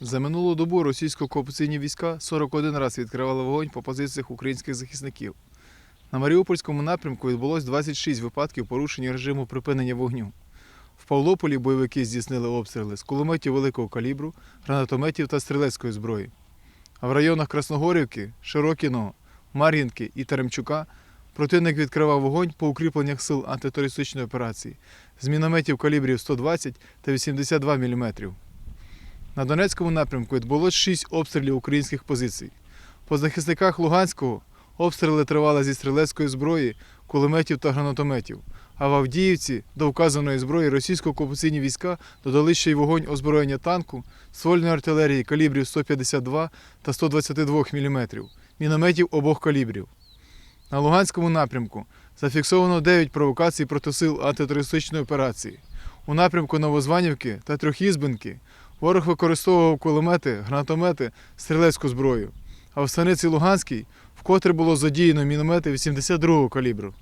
За минулу добу російсько-окупаційні війська 41 раз відкривали вогонь по позиціях українських захисників. На Маріупольському напрямку відбулось 26 випадків порушення режиму припинення вогню. В Павлополі бойовики здійснили обстріли з кулеметів великого калібру, гранатометів та стрілецької зброї. А в районах Красногорівки, Широкіного, Мар'їнки і Теремчука противник відкривав вогонь по укріпленнях сил антитерористичної операції з мінометів калібрів 120 та 82 мм. На Донецькому напрямку відбулось 6 обстрілів українських позицій. По захисниках Луганського обстріли тривали зі стрілецької зброї, кулеметів та гранатометів. А в Авдіївці до вказаної зброї російсько-окупаційні війська додали ще й вогонь озброєння танку, ствольної артилерії калібрів 152 та 122 мм, мінометів обох калібрів. На Луганському напрямку зафіксовано 9 провокацій проти сил антитерористичної операції. У напрямку Новозванівки та Трьохізбинки ворог використовував кулемети, гранатомети, стрілецьку зброю. А в станиці Луганській вкотре було задіяно міномети 82-го калібру.